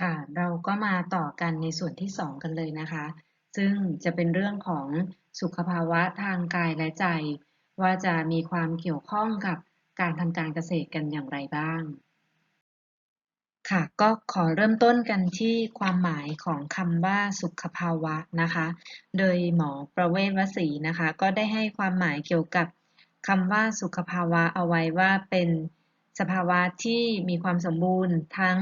ค่ะ เราก็มาต่อกันในส่วนที่ 2 กันเลยนะคะ ซึ่งจะเป็นเรื่องของสุขภาวะทางกายและใจ ว่าจะมีความเกี่ยวข้องกับการทำการเกษตรกันอย่างไรบ้าง ค่ะ ก็ขอเริ่มต้นกันที่ความหมายของคำว่าสุขภาวะนะคะ โดยหมอประเวศวสีนะคะ ก็ได้ให้ความหมายเกี่ยวกับคำว่าสุขภาวะเอาไว้ว่าเป็นสภาวะที่มีความสมบูรณ์ทั้ง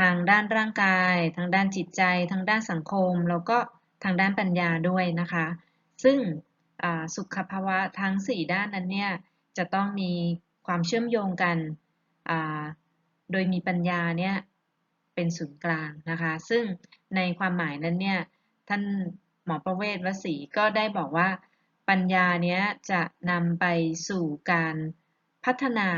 ทางด้านร่างกาย ทางด้านจิตใจ ทางด้านสังคม แล้วก็ทางด้านปัญญาด้วยนะคะ ซึ่งสุขภาวะทั้ง 4 ด้านนั้นเนี่ยจะต้องมีความเชื่อมโยงกัน โดยมีปัญญาเนี่ยเป็นศูนย์กลางนะคะ ซึ่งในความหมายนั้นเนี่ยท่านหมอประเวศวสีก็ได้บอกว่าปัญญาเนี้ยจะนำไปสู่การพัฒนา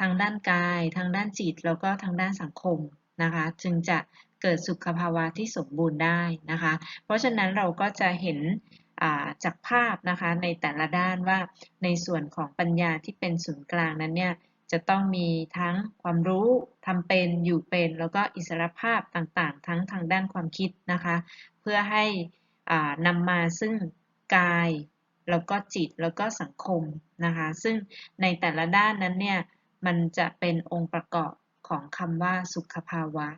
ทางด้านกาย ทางด้านจิต แล้วก็ทางด้านสังคม นะคะ จึงจะเกิดสุขภาวะที่สมบูรณ์ได้นะคะ เพราะฉะนั้นเราก็จะเห็นจากภาพนะคะในแต่ละด้านว่าในส่วนของปัญญาที่เป็นศูนย์กลางนั้นเนี่ยจะต้องมีทั้งความรู้ทำเป็นอยู่เป็น แล้วก็อิสรภาพต่างๆ ทั้งทางด้านความคิดนะคะ เพื่อให้นำมาซึ่งกายแล้วก็จิตแล้วก็สังคมนะคะ ซึ่งในแต่ละด้านนั้นเนี่ยมันจะเป็นองค์ประกอบ ของคำว่าสุขภาวะ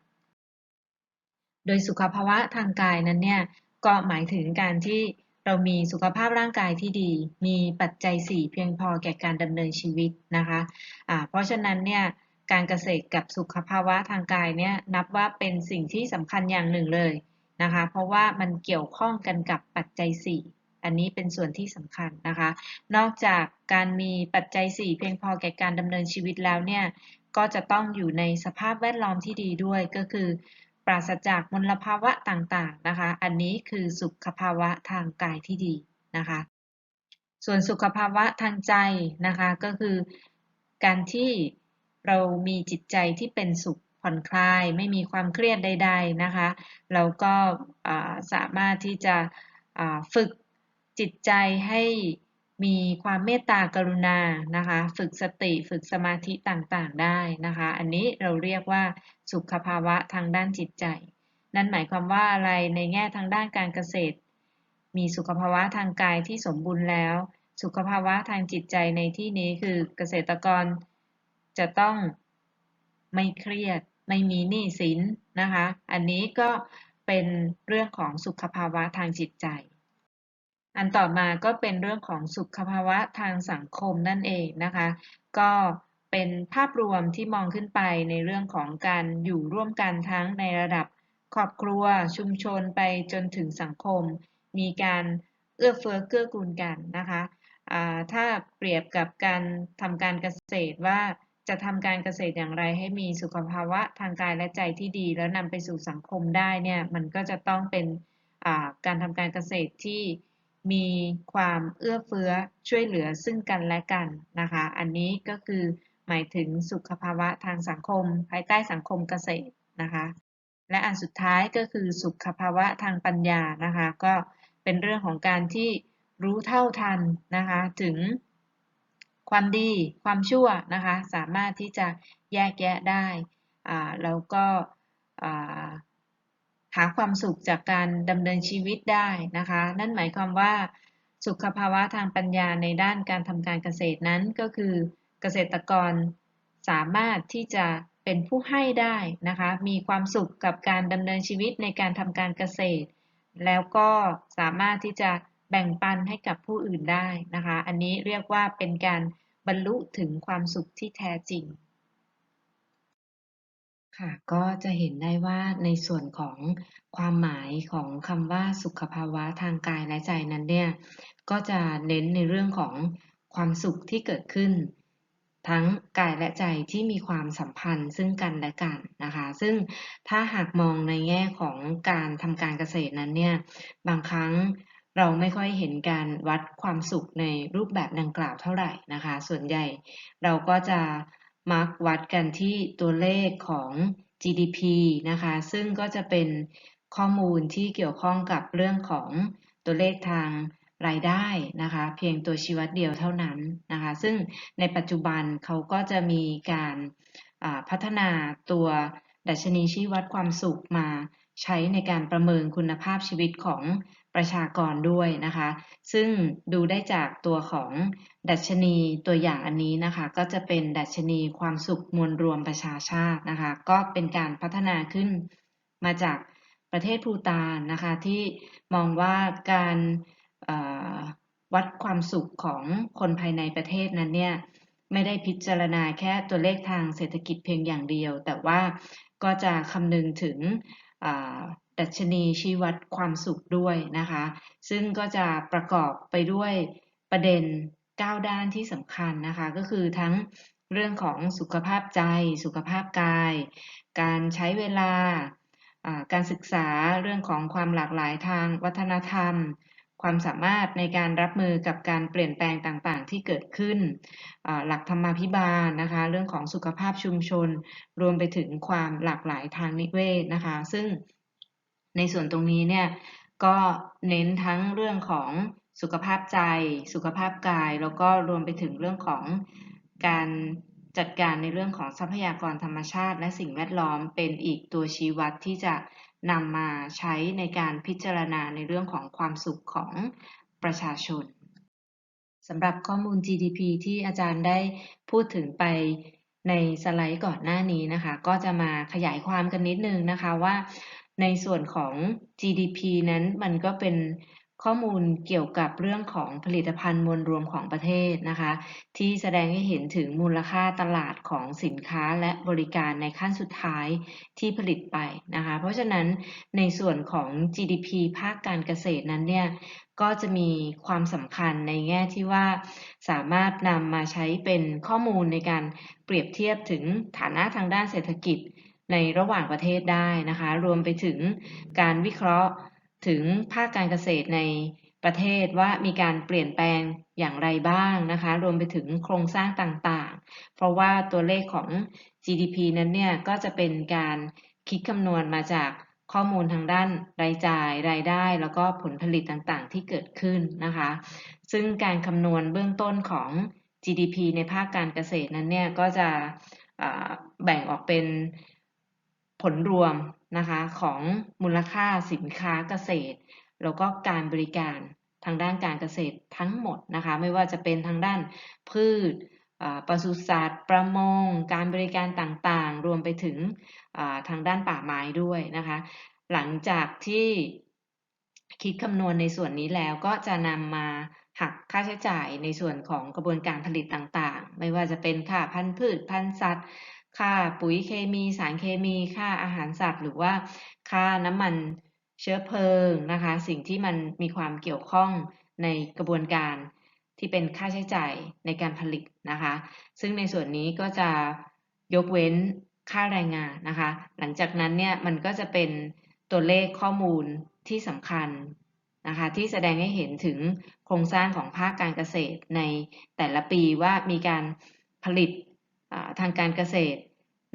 โดยสุขภาวะทางกายนั้นเนี่ยก็หมายถึงการที่เรามีสุขภาพร่างกายที่ดี มีปัจจัย 4 เพียงพอแก่การดำเนินชีวิตนะคะะเพราะฉะนั้นเนี่ยการเกษตรกับสุขภาวะทางกายเนี่ยนับว่าเป็นสิ่งที่สำคัญอย่างหนึ่งเลยนะคะ เพราะว่ามันเกี่ยวข้องกันกับปัจจัย 4 อันนี้เป็นส่วนที่สำคัญนะคะ นอกจากการมีปัจจัย 4 เพียงพอแก่การดำเนินชีวิตแล้วเนี่ย ก็จะต้องอยู่ในสภาพแวดล้อมที่ดีด้วยก็คือ ปราศจากมลภาวะต่างๆนะคะ อันนี้คือสุขภาวะทางกายที่ดีนะคะ ส่วนสุขภาวะทางใจนะคะก็คือการที่เรามีจิตใจที่เป็นสุขผ่อนคลาย ไม่มีความเครียดใด ๆนะคะเราก็สามารถที่จะฝึกจิตใจให้ มีความเมตตากรุณานะคะ ฝึกสติฝึกสมาธิต่างๆได้นะคะ อันนี้เราเรียกว่าสุขภาวะทางด้านจิตใจ นั่นหมายความว่าอะไรในแง่ทางด้านการเกษตร มีสุขภาวะทางกายที่สมบูรณ์แล้ว สุขภาวะทางจิตใจในที่นี้คือเกษตรกรจะต้องไม่เครียดไม่มีหนี้สินนะคะ อันนี้ก็เป็นเรื่องของสุขภาวะทางจิตใจ อันต่อมาก็เป็นเรื่องของสุขภาวะทางสังคมนั่นเองนะคะ ก็เป็นภาพรวมที่มองขึ้นไปในเรื่องของการอยู่ร่วมกันทั้งในระดับครอบครัวชุมชนไปจนถึงสังคม มีการเอื้อเฟื้อเกื้อกูลกันนะคะถ้าเปรียบกับการทำการเกษตรว่าจะทำการเกษตรอย่างไรให้มีสุขภาวะทางกายและใจที่ดี แล้วนำไปสู่สังคมได้เนี่ยมันก็จะต้องเป็นการทำการเกษตรที่ มีความเอื้อเฟื้อช่วยเหลือซึ่งกันและกันนะคะ อันนี้ก็คือหมายถึงสุขภาวะทางสังคม ภายใต้สังคมเกษตรนะคะ และอันสุดท้ายก็คือสุขภาวะทางปัญญานะคะ ก็เป็นเรื่องของการที่รู้เท่าทันนะคะถึงความดีความชั่วนะคะ สามารถที่จะแยกแยะได้แล้วก็ หาความสุขจากการดำเนินชีวิตได้นะคะ นั่นหมายความว่า สุขภาวะทางปัญญาในด้านการทำการเกษตรนั้นก็คือเกษตรกรสามารถที่จะเป็นผู้ให้ได้นะคะ มีความสุขกับการดำเนินชีวิตในการทำการเกษตร แล้วก็สามารถที่จะแบ่งปันให้กับผู้อื่นได้นะคะ อันนี้เรียกว่าเป็นการบรรลุถึงความสุขที่แท้จริง ค่ะ ก็จะเห็นได้ว่าในส่วนของความหมายของคำว่าสุขภาวะทางกายและใจนั้นเนี่ย ก็จะเน้นในเรื่องของความสุขที่เกิดขึ้น ทั้งกายและใจที่มีความสัมพันธ์ซึ่งกันและกันนะคะ ซึ่งถ้าหากมองในแง่ของการทำการเกษตรนั้นเนี่ย บางครั้งเราไม่ค่อยเห็นการวัดความสุขในรูปแบบดังกล่าวเท่าไหร่นะคะ ส่วนใหญ่เราก็จะ มาร์กวัดกันที่ตัวเลขของ GDP นะคะ ซึ่งก็จะเป็นข้อมูลที่เกี่ยวข้องกับเรื่องของตัวเลขทางรายได้นะคะ เพียงตัวชี้วัดเดียวเท่านั้นนะคะ ซึ่งในปัจจุบันเขาก็จะมีการพัฒนาตัวดัชนีชี้วัดความสุขมาใช้ในการประเมินคุณภาพชีวิตของ ประชากรด้วยนะคะ ซึ่งดูได้จากตัวของดัชนีตัวอย่างอันนี้นะคะ ก็จะเป็นดัชนีความสุขมวลรวมประชาชาตินะคะ ก็เป็นการพัฒนาขึ้นมาจากประเทศภูตานนะคะที่มองว่าการวัดความสุขของคนภายในประเทศนั้นเนี่ยไม่ได้พิจารณาแค่ตัวเลขทางเศรษฐกิจเพียงอย่างเดียว แต่ว่าก็จะคำนึงถึง ดัชนีชี้วัดความสุขด้วยนะคะ ซึ่งก็จะประกอบไปด้วยประเด็น 9 ด้านที่สำคัญนะคะ ก็คือทั้งเรื่องของสุขภาพใจ สุขภาพกาย การใช้เวลา การศึกษาเรื่องของความหลากหลายทางวัฒนธรรม ความสามารถในการรับมือกับการเปลี่ยนแปลงต่างๆ ที่เกิดขึ้น หลักธรรมาภิบาลนะคะ เรื่องของสุขภาพชุมชน รวมไปถึงความหลากหลายทางนิเวศนะคะ ซึ่ง ในส่วนตรงนี้เนี่ยก็เน้นทั้งเรื่องของสุขภาพใจ สุขภาพกาย แล้วก็รวมไปถึงเรื่องของการจัดการในเรื่องของทรัพยากรธรรมชาติ และสิ่งแวดล้อมเป็นอีกตัวชี้วัดที่จะนำมาใช้ในการพิจารณาในเรื่องของความสุขของประชาชนสำหรับข้อมูล GDP ที่อาจารย์ได้พูดถึงไปในสไลด์ก่อนหน้านี้นะคะ ก็จะมาขยายความกันนิดนึงนะคะว่า ในส่วนของ GDP นั้นมันก็เป็นข้อมูลเกี่ยวกับเรื่องของผลิตภัณฑ์มวลรวมของประเทศนะคะ ที่แสดงให้เห็นถึงมูลค่าตลาดของสินค้าและบริการในขั้นสุดท้ายที่ผลิตไปนะคะ เพราะฉะนั้นในส่วนของ GDP ภาคการเกษตรนั้นเนี่ยก็จะมีความสำคัญในแง่ที่ว่าสามารถนำมาใช้เป็นข้อมูลในการเปรียบเทียบถึงฐานะทางด้านเศรษฐกิจ ในระหว่างประเทศได้นะคะ รวมไปถึงการวิเคราะห์ถึงภาคการเกษตรในประเทศว่ามีการเปลี่ยนแปลงอย่างไรบ้างนะคะ รวมไปถึงโครงสร้างต่างๆ เพราะว่าตัวเลขของ GDP นั้นเนี่ยก็จะเป็นการคิดคำนวณมาจากข้อมูลทางด้านรายจ่าย รายได้ แล้วก็ผลผลิตต่างๆ ที่เกิดขึ้นนะคะ ซึ่งการคำนวณเบื้องต้นของ GDP ในภาคการเกษตรนั้นเนี่ยก็จะแบ่งออกเป็น ลรวมนะคะของมูลค่าสินค้าเกษตร แล้วก็การบริการทางด้านการเกษตรทั้งหมดนะคะ ไม่ว่าจะเป็นทางด้านพืชปศุสัตว์ ประมง การบริการต่างๆ รวมไปถึงทางด้านป่าไม้ด้วยนะคะ หลังจากที่คิดคำนวณในส่วนนี้แล้วก็จะนำมาหักค่าใช้จ่ายในส่วนของกระบวนการผลิตต่างๆ ไม่ว่าจะเป็นค่าพันธุ์พืชพันธุ์สัตว์ ค่าปุ๋ยเคมีสารเคมีค่าอาหารสัตว์ หรือว่าค่าน้ำมันเชื้อเพลิงนะคะ สิ่งที่มันมีความเกี่ยวข้องในกระบวนการที่เป็นค่าใช้จ่ายในการผลิตนะคะ ซึ่งในส่วนนี้ก็จะยกเว้นค่าแรงงานนะคะ หลังจากนั้นเนี่ยมันก็จะเป็นตัวเลขข้อมูลที่สำคัญนะคะที่แสดงให้เห็นถึงโครงสร้างของภาคการเกษตรในแต่ละปีว่ามีการผลิตทางการเกษตร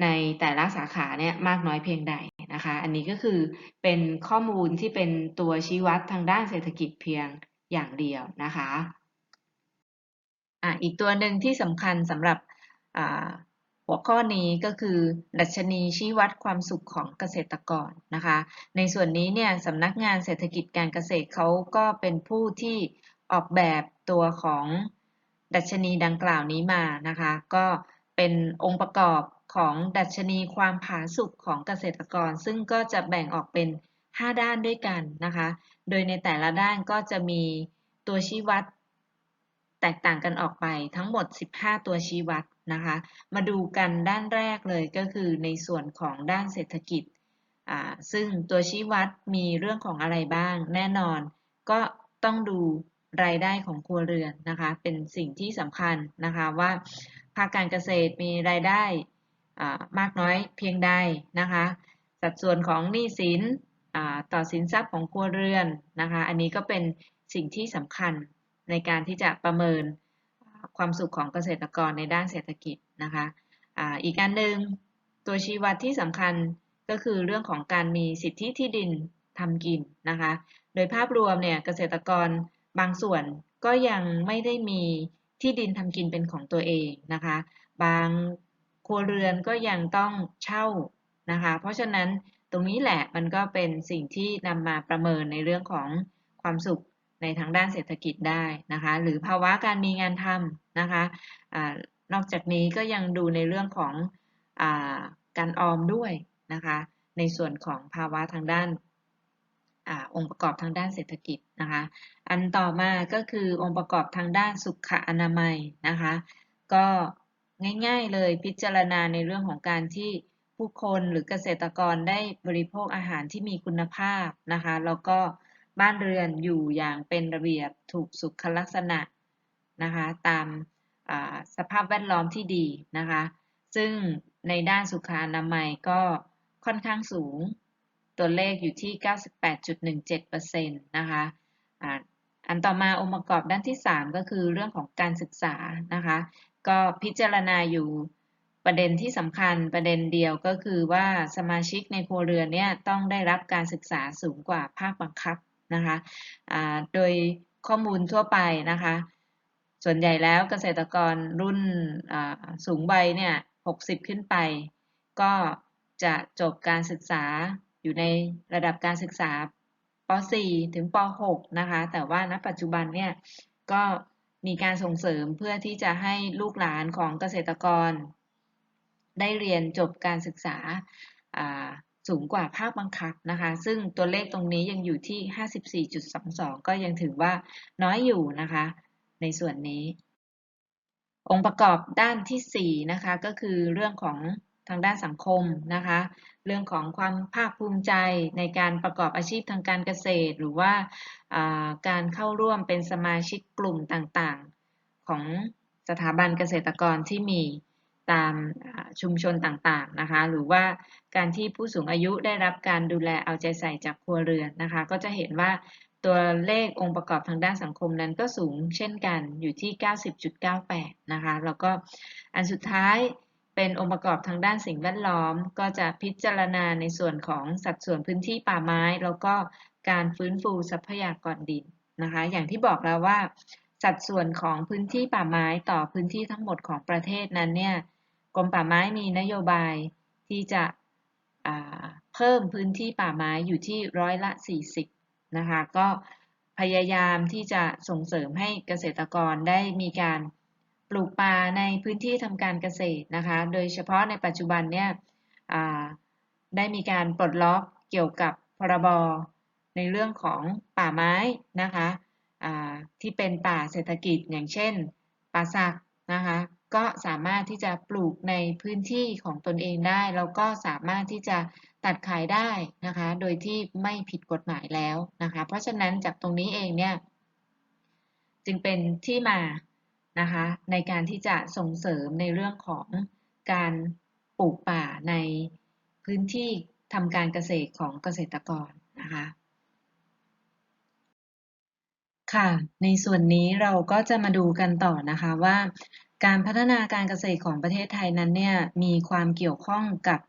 ในแต่ละสาขาเนี่ยมากน้อยเพียงใดนะคะ อันนี้ก็คือเป็นข้อมูลที่เป็นตัวชี้วัดทางด้านเศรษฐกิจเพียงอย่างเดียวนะคะอะอีกตัวหนึ่งที่สำคัญสำหรับหัวข้อนี้ก็คือ ดัชนีชี้วัดความสุขของเกษตรกรนะคะ ในส่วนนี้เนี่ยสำนักงานเศรษฐกิจการเกษตรเขาก็เป็นผู้ที่ออกแบบตัวของดัชนีดังกล่าวนี้มานะคะ ก็เป็นองค์ประกอบ ของดัชนีความผาสุกของเกษตรกร ซึ่งก็จะแบ่งออกเป็น 5 ด้านด้วยกันนะคะ โดยในแต่ละด้านก็จะมีตัวชี้วัด แตกต่างกันออกไปทั้งหมด 15 ตัวชี้วัดนะคะ มาดูกันด้านแรกเลยก็คือในส่วนของด้านเศรษฐกิจ ซึ่งตัวชี้วัดมีเรื่องของอะไรบ้าง แน่นอนก็ต้องดูรายได้ของครัวเรือนนะคะ เป็นสิ่งที่สำคัญนะคะว่าภาคการเกษตรมีรายได้ มากน้อยเพียงใดนะคะ สัดส่วนของหนี้สินต่อสินทรัพย์ของครัวเรือนนะคะ อันนี้ก็เป็นสิ่งที่สำคัญในการที่จะประเมินความสุขของเกษตรกรในด้านเศรษฐกิจนะคะอีกการหนึ่งตัวชี้วัดที่สำคัญก็คือเรื่องของการมีสิทธิที่ดินทำกินนะคะ โดยภาพรวมเนี่ยเกษตรกรบางส่วนก็ยังไม่ได้มีที่ดินทำกินเป็นของตัวเองนะคะ บาง ครัวเรือนก็ยังต้องเช่านะคะ เพราะฉะนั้นตรงนี้แหละมันก็เป็นสิ่งที่นำมาประเมินในเรื่องของความสุขในทางด้านเศรษฐกิจได้นะคะ หรือภาวะการมีงานทำนะคะอานอกจากนี้ก็ยังดูในเรื่องของอการออมด้วยนะคะ ในส่วนของภาวะทางด้านอองค์ประกอบทางด้านเศรษฐกิจนะคะ อันต่อมาก็คือองค์ประกอบทางด้านสุขอนามัยนะคะ ก็ ง่ายๆ เลยพิจารณาในเรื่องของการที่ผู้คนหรือเกษตรกรได้บริโภคอาหารที่มีคุณภาพนะคะแล้วก็บ้านเรือนอยู่อย่างเป็นระเบียบถูกสุขลักษณะนะคะตามสภาพแวดล้อมที่ดีนะคะ ซึ่งในด้านสุขอนามัยก็ค่อนข้างสูงตัวเลขอยู่ที่ 98.17%นะคะอันต่อมาองค์ประกอบด้านที่ 3 ก็คือเรื่องของการศึกษานะคะ ก็พิจารณาอยู่ประเด็นที่สำคัญประเด็นเดียวก็คือว่าสมาชิกในครัวเรือนเนี่ยต้องได้รับการศึกษาสูงกว่าภาคบังคับนะคะะโดยข้อมูลทั่วไปนะคะ ส่วนใหญ่แล้วเกษตรกรรุ่นสูงใบเนี่ย60ขึ้นไป ก็จะจบการศึกษาอยู่ในระดับการศึกษาป .4 ถึงป .6 นะคะ แต่ว่าณปัจจุบันเนี่ยก็ มีการส่งเสริมเพื่อที่จะให้ลูกหลานของเกษตรกร ได้เรียนจบการศึกษาสูงกว่าภาคบังคับนะคะ ซึ่งตัวเลขตรงนี้ยังอยู่ที่ 54.22 ก็ยังถือว่าน้อยอยู่นะคะ ในส่วนนี้ องค์ประกอบด้านที่ 4 นะคะ ก็คือเรื่องของ ทางด้านสังคมนะคะ เรื่องของความภาคภูมิใจในการประกอบอาชีพทางการเกษตร หรือว่าการเข้าร่วมเป็นสมาชิกกลุ่มต่างๆ ของสถาบันเกษตรกรที่มีตามชุมชนต่างๆนะคะ หรือว่าการที่ผู้สูงอายุได้รับการดูแลเอาใจใส่จากครัวเรือนนะคะ ก็จะเห็นว่าตัวเลของค์ประกอบทางด้านสังคมนั้นก็สูงเช่นกันอยู่ที่ 90.98 นะคะ แล้วก็อันสุดท้าย เป็นองค์ประกอบทางด้านสิ่งแวดล้อม ก็จะพิจารณาในส่วนของสัดส่วนพื้นที่ป่าไม้ แล้วก็การฟื้นฟูทรัพยากรดินนะคะ อย่างที่บอกแล้วว่า สัดส่วนของพื้นที่ป่าไม้ต่อพื้นที่ทั้งหมดของประเทศนั้นเนี่ยกรมป่าไม้มีนโยบายที่จะเพิ่มพื้นที่ป่าไม้อยู่ที่ร้อยละ 40 นะคะ ก็พยายามที่จะส่งเสริมให้เกษตรกรได้มีการ ลูกป่าในพื้นที่ทำการเกษตรนะคะ โดยเฉพาะในปัจจุบันเนี่ยได้มีการปลดล็อกเกี่ยวกับพรบในเรื่องของป่าไม้นะคะที่เป็นป่าเศรษฐกิจอย่างเช่น ป่าสักนะคะก็สามารถที่จะปลูกในพื้นที่ของตนเองได้ แล้วก็สามารถที่จะตัดขายได้นะคะ โดยที่ไม่ผิดกฎหมายแล้วนะคะ เพราะฉะนั้นจากตรงนี้เองเนี่ย จึงเป็นที่มา นะคะในการที่จะส่งเสริมในเรื่องของการปลูกป่าในพื้นที่ทำการเกษตรของเกษตรกรนะคะค่ะ ในส่วนนี้เราก็จะมาดูกันต่อนะคะว่า การพัฒนาการเกษตรของประเทศไทยนั้นเนี่ยมีความเกี่ยวข้องกับ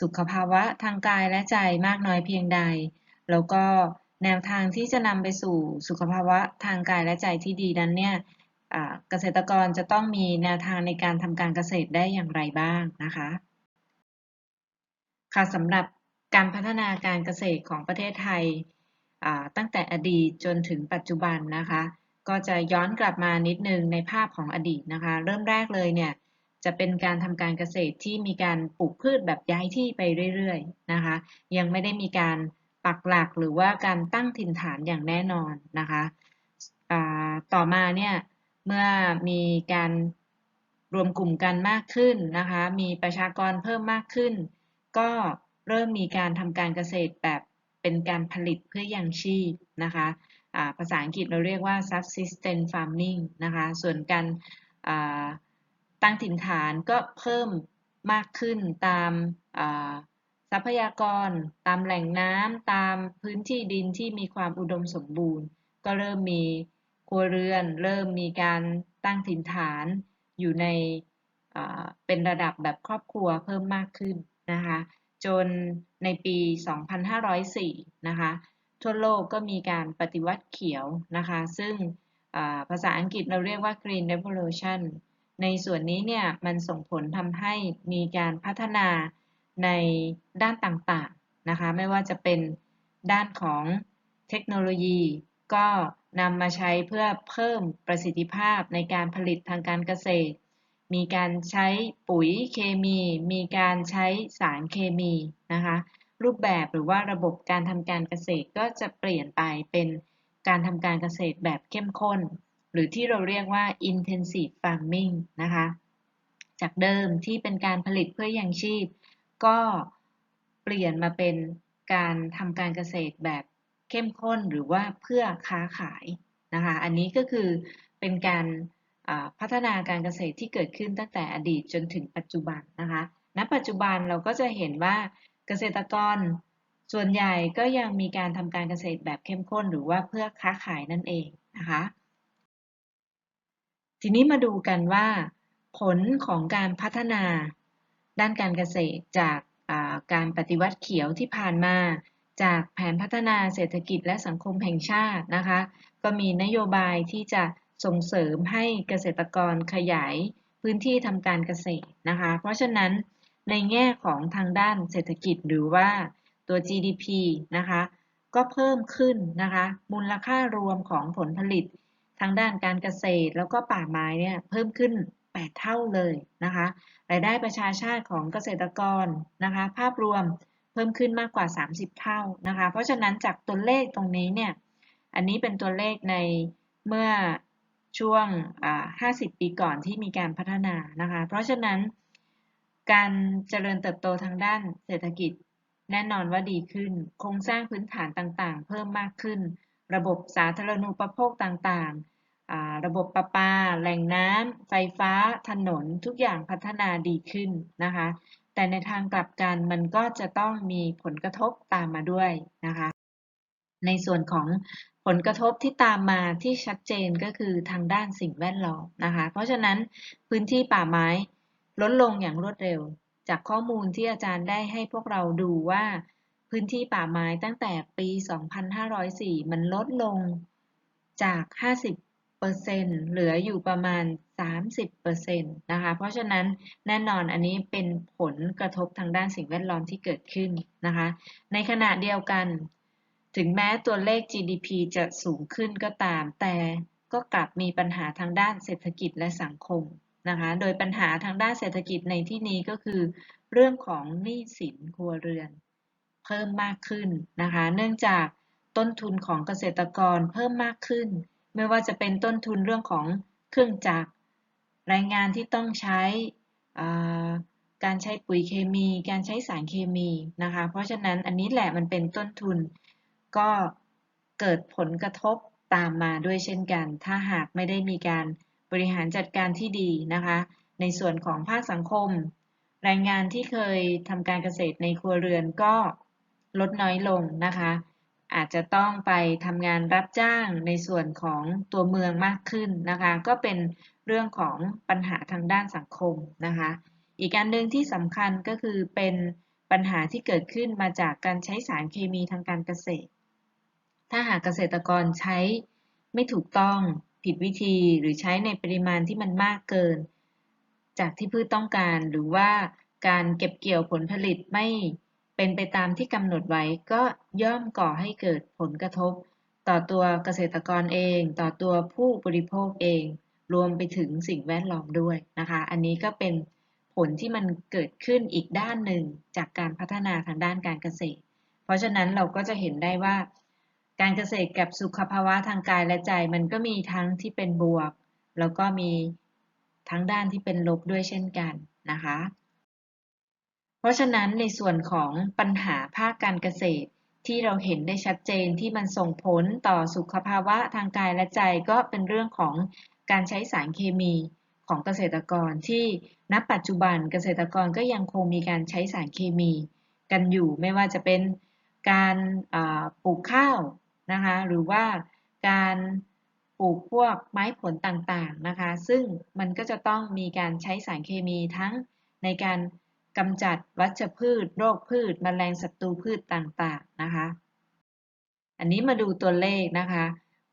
สุขภาวะทางกายและใจมากน้อยเพียงใด แล้วก็แนวทางที่จะนำไปสู่สุขภาวะทางกายและใจที่ดีนั้นเนี่ย เกษตรกรจะต้องมีแนวทางในการทำการเกษตรได้อย่างไรบ้างนะคะ ค่ะสำหรับการพัฒนาการเกษตรของประเทศไทยตั้งแต่อดีตจนถึงปัจจุบันนะคะ ก็จะย้อนกลับมานิดนึงในภาพของอดีตนะคะ เริ่มแรกเลยเนี่ยจะเป็นการทำการเกษตรที่มีการปลูกพืชแบบย้ายที่ไปเรื่อยๆนะคะ ยังไม่ได้มีการปักหลักหรือว่าการตั้งถิ่นฐานอย่างแน่นอนนะคะต่อมาเนี่ย เมื่อมีการรวมกลุ่มกันมากขึ้นนะคะ มีประชากรเพิ่มมากขึ้น ก็เริ่มมีการทำการเกษตรแบบเป็นการผลิตเพื่อยังชีพนะคะภาษาอังกฤษเราเรียกว่า subsistence farming นะคะ ส่วนการตั้งถิ่นฐานก็เพิ่มมากขึ้นตามทรัพยากร ตามแหล่งน้ำตามพื้นที่ดินที่มีความอุดมสมบูรณ์ ก็เริ่มมี ครัวเรือนเริ่มมีการตั้งถิ่นฐานอยู่ในเป็นระดับแบบครอบครัวเพิ่มมากขึ้นนะคะจนในปี 2504 นะคะทั่วโลกก็มีการปฏิวัติเขียวนะคะ ซึ่งภาษาอังกฤษเราเรียกว่า Green Revolution ในส่วนนี้เนี่ยมันส่งผลทำให้มีการพัฒนาในด้านต่างๆนะคะ ไม่ว่าจะเป็นด้านของเทคโนโลยี ก็นำมาใช้เพื่อเพิ่มประสิทธิภาพในการผลิตทางการเกษตร มีการใช้ปุ๋ยเคมี มีการใช้สารเคมีนะคะรูปแบบหรือว่าระบบการทำการเกษตรก็จะเปลี่ยนไปเป็นการทำการเกษตรแบบเข้มข้น หรือที่เราเรียกว่า intensive farming นะคะ จากเดิมที่เป็นการผลิตเพื่อยังชีพ ก็เปลี่ยนมาเป็นการทำการเกษตรแบบ เข้มข้นหรือว่าเพื่อค้าขายนะคะอันนี้ก็คือเป็นการพัฒนาการเกษตรที่เกิดขึ้นตั้งแต่อดีตจนถึงปัจจุบันนะคะณปัจจุบันเราก็จะเห็นว่าเกษตรกรส่วนใหญ่ก็ยังมีการทำการเกษตรแบบเข้มข้น หรือว่าเพื่อค้าขายนั่นเองนะคะทีนี้มาดูกันว่า ผลของการพัฒนาด้านการเกษตรจากการปฏิวัติเขียวที่ผ่านมา จากแผนพัฒนาเศรษฐกิจและสังคมแห่งชาตินะคะ ก็มีนโยบายที่จะส่งเสริมให้เกษตรกรขยายพื้นที่ทำการเกษตรนะคะ เพราะฉะนั้นในแง่ของทางด้านเศรษฐกิจหรือว่าตัว GDP นะคะ ก็เพิ่มขึ้นนะคะ มูลค่ารวมของผลผลิตทางด้านการเกษตรแล้วก็ป่าไม้เนี่ยเพิ่มขึ้น 8 เท่าเลยนะคะ รายได้ประชาชาติของเกษตรกรนะคะ ภาพรวม พิ่มขึ้นมากกว่า 30 เท่านะคะ เพราะฉะนั้นจากตัวเลขตรงนี้เนี่ย อันนี้เป็นตัวเลขในเมื่อช่วง 50 ปีก่อนที่มีการพัฒนานะคะ เพราะฉะนั้นการเจริญเติบโตทางด้านเศรษฐกิจแน่นอนว่าดีขึ้น โครงสร้างพื้นฐานต่างๆ เพิ่มมากขึ้น ระบบสาธารณูปโภคต่างๆ ระบบประปา แหล่งน้ำไฟฟ้า ถนน ทุกอย่างพัฒนาดีขึ้นนะคะ แต่ในทางกลับกันมันก็จะต้องมีผลกระทบตามมาด้วยนะคะ ในส่วนของผลกระทบที่ตามมาที่ชัดเจนก็คือทางด้านสิ่งแวดล้อมนะคะ เพราะฉะนั้นพื้นที่ป่าไม้ลดลงอย่างรวดเร็ว จากข้อมูลที่อาจารย์ได้ให้พวกเราดูว่าพื้นที่ป่าไม้ตั้งแต่ปี 2504 มันลดลงจาก 50 เหลืออยู่ประมาณ 30%นะคะ เพราะฉะนั้นแน่นอนอันนี้เป็นผลกระทบทางด้านสิ่งแวดล้อมที่เกิดขึ้นนะคะ ในขณะเดียวกัน ถึงแม้ตัวเลข GDP จะสูงขึ้นก็ตาม แต่ก็กลับมีปัญหาทางด้านเศรษฐกิจและสังคมนะคะ โดยปัญหาทางด้านเศรษฐกิจในที่นี้ก็คือ เรื่องของหนี้สินครัวเรือน เพิ่มมากขึ้นนะคะ เนื่องจากต้นทุนของเกษตรกรเพิ่มมากขึ้น ไม่ว่าจะเป็นต้นทุนเรื่องของเครื่องจักรแรงงานที่ต้องใช้การใช้ปุ๋ยเคมี การใช้สารเคมีนะคะ เพราะฉะนั้นอันนี้แหละมันเป็นต้นทุน ก็เกิดผลกระทบตามมาด้วยเช่นกัน ถ้าหากไม่ได้มีการบริหารจัดการที่ดีนะคะ ในส่วนของภาคสังคม แรงงานที่เคยทำการเกษตรในครัวเรือนก็ลดน้อยลงนะคะ อาจจะต้องไปทำงานรับจ้างในส่วนของตัวเมืองมากขึ้นนะคะ ก็เป็นเรื่องของปัญหาทางด้านสังคมนะคะ อีกการหนึ่งที่สำคัญก็คือเป็นปัญหาที่เกิดขึ้นมาจากการใช้สารเคมีทางการเกษตร ถ้าหากเกษตรกรใช้ไม่ถูกต้องผิดวิธีหรือใช้ในปริมาณที่มันมากเกิน จากที่พืชต้องการหรือว่าการเก็บเกี่ยวผลผลิตไม่ เป็นไปตามที่กำหนดไว้ก็ย่อมก่อให้เกิดผลกระทบ ต่อตัวเกษตรกรเอง ต่อตัวผู้บริโภคเอง รวมไปถึงสิ่งแวดล้อมด้วยนะคะ อันนี้ก็เป็นผลที่มันเกิดขึ้นอีกด้านหนึ่งจากการพัฒนาทางด้านการเกษตร เพราะฉะนั้นเราก็จะเห็นได้ว่า การเกษตรกับสุขภาวะทางกายและใจ มันก็มีทั้งที่เป็นบวก แล้วก็มีทั้งด้านที่เป็นลบด้วยเช่นกันนะคะ เพราะฉะนั้นในส่วนของปัญหาภาคการเกษตร ที่เราเห็นได้ชัดเจนที่มันส่งผลต่อสุขภาวะทางกายและใจก็เป็นเรื่องของการใช้สารเคมีของเกษตรกรที่ณปัจจุบันเกษตรกรก็ยังคงมีการใช้สารเคมีกันอยู่ไม่ว่าจะเป็นการปลูกข้าวนะคะหรือว่าการปลูกพวกไม้ผลต่างๆนะคะ ซึ่งมันก็จะต้องมีการใช้สารเคมีทั้งในการ กำจัดวัชพืช โรคพืชมแมลงศัตรูพืชต่างๆนะคะ อันนี้มาดูตัวเลขนะคะ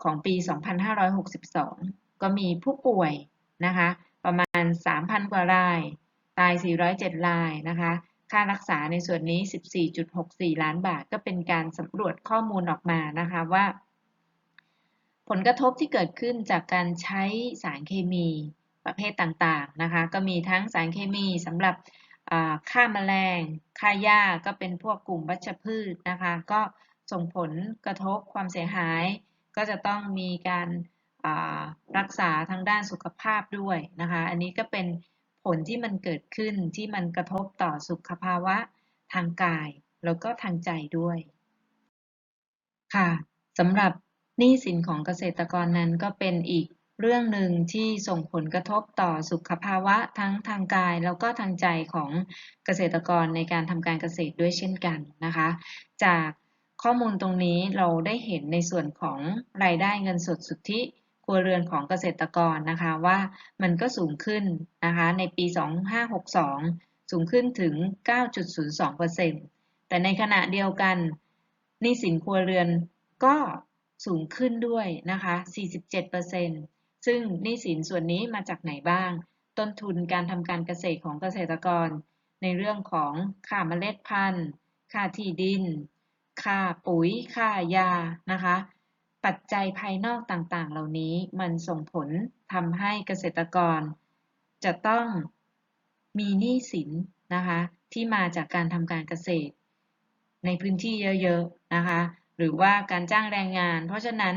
ของปี 2562 ก็มีผู้ป่วยนะคะ ประมาณ 3,000 กว่าราย ตาย 407 รายนะคะ ค่ารักษาในส่วนนี้ 14.64 ล้านบาท ก็เป็นการสำรวจข้อมูลออกมานะคะว่า ผลกระทบที่เกิดขึ้นจากการใช้สารเคมีประเภทต่างๆนะคะ ก็มีทั้งสารเคมีสำหรับ ฆ่าแมลงฆ่าหญ้าก็เป็นพวกกลุ่มวัชพืชนะคะ ก็ส่งผลกระทบความเสียหาย ก็จะต้องมีการรักษาทางด้านสุขภาพด้วยนะคะ อันนี้ก็เป็นผลที่มันเกิดขึ้นที่มันกระทบต่อสุขภาวะทางกาย แล้วก็ทางใจด้วย ค่ะสำหรับหนี้สินของเกษตรกรนั้นก็เป็นอีก เรื่องหนึ่งที่ส่งผลกระทบต่อสุขภาวะทั้งทางกายแล้วก็ทางใจของเกษตรกรในการทำการเกษตรด้วยเช่นกันนะคะ จากข้อมูลตรงนี้เราได้เห็นในส่วนของรายได้เงินสดสุทธิครัวเรือนของเกษตรกรนะคะว่ามันก็สูงขึ้นนะคะในปี 2562 สูงขึ้นถึง 9.02%แต่ในขณะเดียวกันหนี้สินครัวเรือนก็สูงขึ้นด้วยนะคะ 47% ซึ่งหนี้สินส่วนนี้มาจากไหนบ้าง ต้นทุนการทำการเกษตรของเกษตรกร ในเรื่องของค่าเมล็ดพันธุ์ ค่าที่ดิน ค่าปุ๋ย ค่ายา นะคะ ปัจจัยภายนอกต่างๆ เหล่านี้มันส่งผลทำให้เกษตรกร จะต้องมีหนี้สินนะคะที่มาจากการทำการเกษตร ในพื้นที่เยอะๆนะคะ หรือว่าการจ้างแรงงาน เพราะฉะนั้น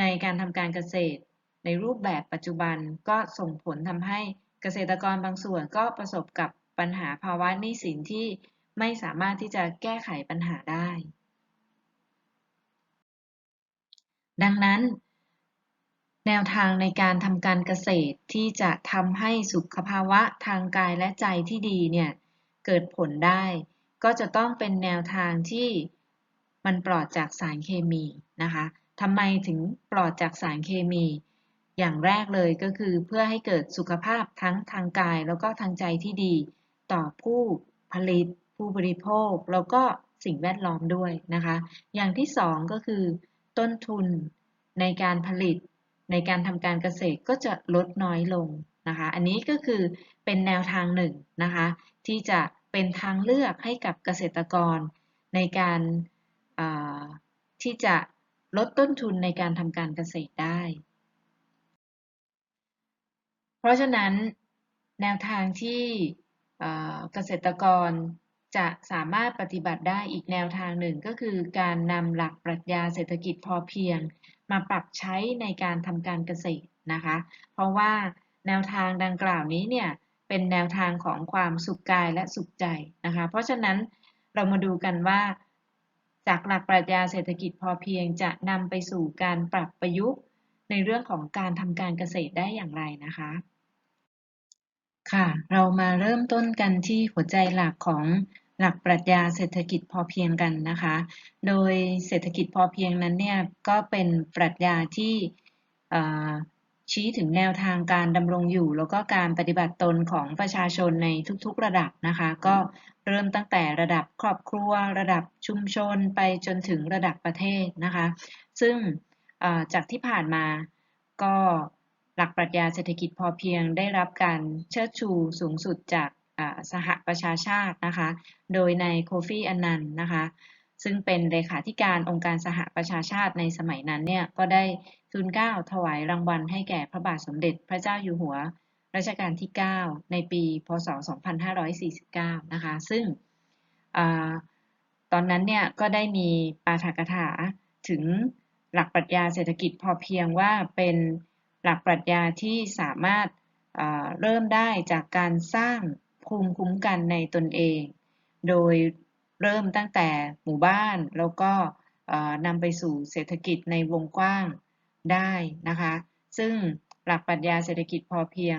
ในการทำการเกษตร ในรูปแบบปัจจุบันก็ส่งผลทำให้เกษตรกรบางส่วนก็ประสบกับปัญหาภาวะหนี้สินที่ไม่สามารถที่จะแก้ไขปัญหาได้ ดังนั้น แนวทางในการทำการเกษตรที่จะทำให้สุขภาวะทางกายและใจที่ดีเนี่ยเกิดผลได้ ก็จะต้องเป็นแนวทางที่มันปลอดจากสารเคมีนะคะทำไมถึงปลอดจากสารเคมี อย่างแรกเลยก็คือเพื่อให้เกิดสุขภาพทั้งทางกายแล้วก็ทางใจที่ดี ต่อผู้ผลิต ผู้บริโภค แล้วก็สิ่งแวดล้อมด้วยนะคะ อย่างที่สองก็คือ ต้นทุนในการผลิต ในการทำการเกษตรก็จะลดน้อยลงนะคะ อันนี้ก็คือเป็นแนวทางหนึ่งนะคะ ที่จะเป็นทางเลือกให้กับเกษตรกร ในการที่จะลดต้นทุนในการทำการเกษตรได้ ราะฉะนั้นแนวทางที่เกษตรกรจะสามารถปฏิบัติได้อีกแนวทางหนึ่งก็คือการนำหลักปรัชญาเศรษฐกิจพอเพียง มาปรับใช้ในการทำการเกษตรนะคะ เพราะว่าแนวทางดังกล่าวนี้เนี่ยเป็นแนวทางของความสุขกายและสุขใจนะคะ เพราะฉะนั้นเรามาดูกันว่า จากหลักปรัชญาเศรษฐกิจพอเพียงจะนำไปสู่การปรับประยุกต์ในเรื่องของการทำการเกษตรได้อย่างไรนะคะ ค่ะ เรามาเริ่มต้นกันที่หัวใจหลักของหลักปรัชญาเศรษฐกิจพอเพียงกันนะคะ โดยเศรษฐกิจพอเพียงนั้นเนี่ยก็เป็นปรัชญาที่ชี้ถึงแนวทางการดำรงอยู่ แล้วก็การปฏิบัติตนของประชาชนในทุกๆระดับนะคะ ก็เริ่มตั้งแต่ระดับครอบครัว ระดับชุมชนไปจนถึงระดับประเทศนะคะ ซึ่งจากที่ผ่านมาก็ หลักปรัชญาเศรษฐกิจพอเพียงได้รับการเชิดชูสูงสุดจากสหประชาชาตินะคะ โดยในโคฟีอันนันนะคะ ซึ่งเป็นเลขาธิการองค์การสหประชาชาติในสมัยนั้นเนี่ย ก็ได้ทุนเก้าถวายรางวัลให้แก่พระบาทสมเด็จพระเจ้าอยู่หัวรัชกาลที่ 9 ในปี พศ 2549 นะคะ ซึ่งอตอนนั้นเนี่ยก็ได้มีปาฐกถาถึงหลักปรัชญาเศรษฐกิจพอเพียงว่าเป็น หลักปรัชญาที่สามารถเริ่มได้จากการสร้างภูมิคุ้มกันในตนเอง โดยเริ่มตั้งแต่หมู่บ้านแล้วก็นำไปสู่เศรษฐกิจในวงกว้างได้นะคะ ซึ่งหลักปรัชญาเศรษฐกิจพอเพียง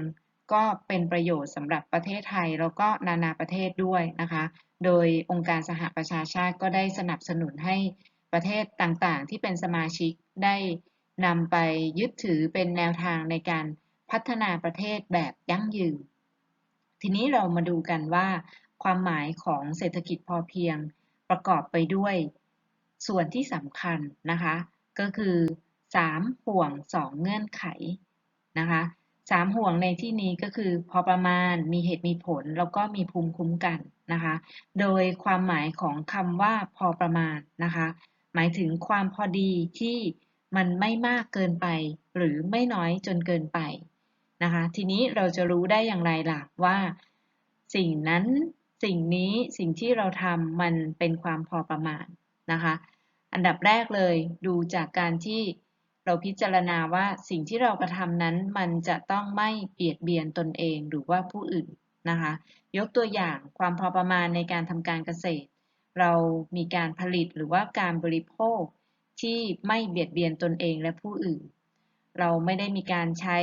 ก็เป็นประโยชน์สำหรับประเทศไทยแล้วก็นานาประเทศด้วยนะคะ โดยองค์การสหประชาชาติก็ได้สนับสนุนให้ประเทศต่างๆ ที่เป็นสมาชิกได้ นำไปยึดถือเป็นแนวทางในการพัฒนาประเทศแบบยั่งยืน ทีนี้เรามาดูกันว่า ความหมายของเศรษฐกิจพอเพียง ประกอบไปด้วย ส่วนที่สำคัญนะคะ ก็คือ 3 ห่วง 2 เงื่อนไขนะคะสามห่วงในที่นี้ก็คือพอประมาณมีเหตุมีผล แล้วก็มีภูมิคุ้มกันนะคะ โดยความหมายของคำว่าพอประมาณนะคะ หมายถึงความพอดีที่ มันไม่มากเกินไป หรือไม่น้อยจนเกินไปนะคะ ทีนี้เราจะรู้ได้อย่างไรล่ะว่า สิ่งนั้นสิ่งนี้สิ่งที่เราทำมันเป็นความพอประมาณนะคะ อันดับแรกเลยดูจากการที่เราพิจารณาว่าสิ่งที่เรากระทำนั้นมันจะต้องไม่เบียดเบียนตนเองหรือว่าผู้อื่นนะคะ ยกตัวอย่างความพอประมาณในการทำการเกษตร เรามีการผลิตหรือว่าการบริโภค ที่ไม่เบียดเบียนตนเองและผู้อื่น เราไม่ได้มีการใช้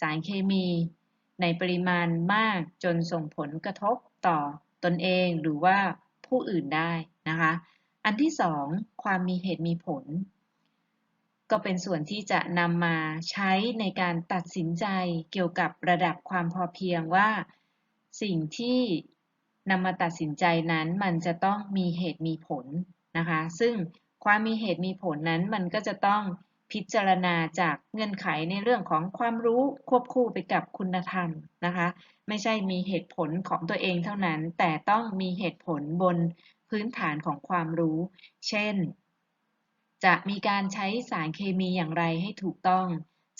สารเคมีในปริมาณมากจนส่งผลกระทบต่อตนเองหรือว่าผู้อื่นได้นะคะ อันที่สองความมีเหตุมีผล ก็เป็นส่วนที่จะนำมาใช้ในการตัดสินใจเกี่ยวกับระดับความพอเพียงว่า สิ่งที่นำมาตัดสินใจนั้นมันจะต้องมีเหตุมีผลนะคะ ซึ่ง ความมีเหตุมีผลนั้นมันก็จะต้องพิจารณาจากเงื่อนไขในเรื่องของความรู้ควบคู่ไปกับคุณธรรมนะคะ ไม่ใช่มีเหตุผลของตัวเองเท่านั้น แต่ต้องมีเหตุผลบนพื้นฐานของความรู้ เช่น จะมีการใช้สารเคมีอย่างไรให้ถูกต้อง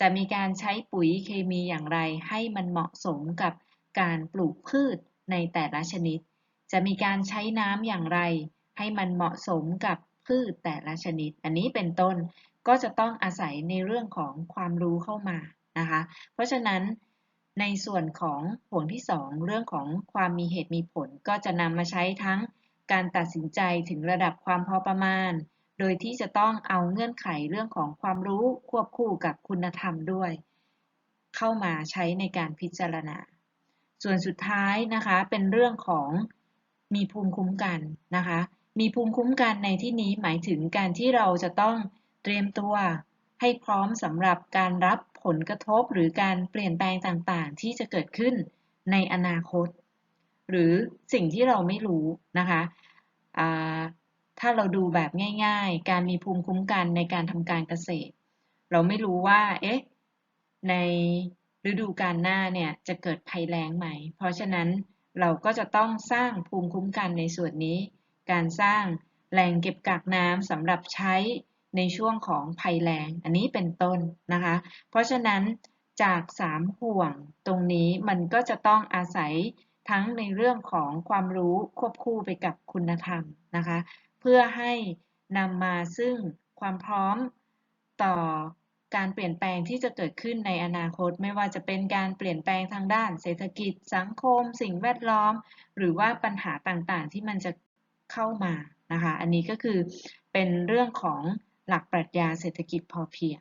จะมีการใช้ปุ๋ยเคมีอย่างไรให้มันเหมาะสมกับการปลูกพืชในแต่ละชนิด จะมีการใช้น้ำอย่างไร ให้มันเหมาะสมกับ พืชแต่ละชนิด อันนี้เป็นต้นก็จะต้องอาศัยในเรื่องของความรู้เข้ามานะคะ เพราะฉะนั้นในส่วนของผลที่ 2 เรื่องของความมีเหตุมีผลก็จะนำมาใช้ทั้งการตัดสินใจถึงระดับความพอประมาณ โดยที่จะต้องเอาเงื่อนไขเรื่องของความรู้ควบคู่กับคุณธรรมด้วย เข้ามาใช้ในการพิจารณา ส่วนสุดท้ายนะคะเป็นเรื่องของมีภูมิคุ้มกันนะคะ มีภูมิคุ้มกันในที่นี้หมายถึงการที่เราจะต้องเตรียมตัวให้พร้อมสำหรับการรับผลกระทบหรือการเปลี่ยนแปลงต่างๆ ที่จะเกิดขึ้นในอนาคต หรือสิ่งที่เราไม่รู้นะคะถ้าเราดูแบบง่ายๆ การมีภูมิคุ้มกันในการทำการเกษตร เราไม่รู้ว่าเอ๊ะในฤดูกาลหน้าเนี่ยจะเกิดภัยแล้งไหม เพราะฉะนั้นเราก็จะต้องสร้างภูมิคุ้มกันในส่วนนี้ การสร้างแหล่งเก็บกักน้ำสำหรับใช้ในช่วงของภัยแล้ง อันนี้เป็นต้นนะคะ เพราะฉะนั้นจาก 3 ห่วงตรงนี้มันก็จะต้องอาศัยทั้งในเรื่องของความรู้ควบคู่ไปกับคุณธรรมนะคะ เพื่อให้นำมาซึ่งความพร้อมต่อการเปลี่ยนแปลงที่จะเกิดขึ้นในอนาคต ไม่ว่าจะเป็นการเปลี่ยนแปลงทางด้านเศรษฐกิจ สังคม สิ่งแวดล้อม หรือว่าปัญหาต่างๆ ที่มันจะ เข้ามานะคะ อันนี้ก็คือเป็นเรื่องของหลักปรัชญาเศรษฐกิจพอเพียง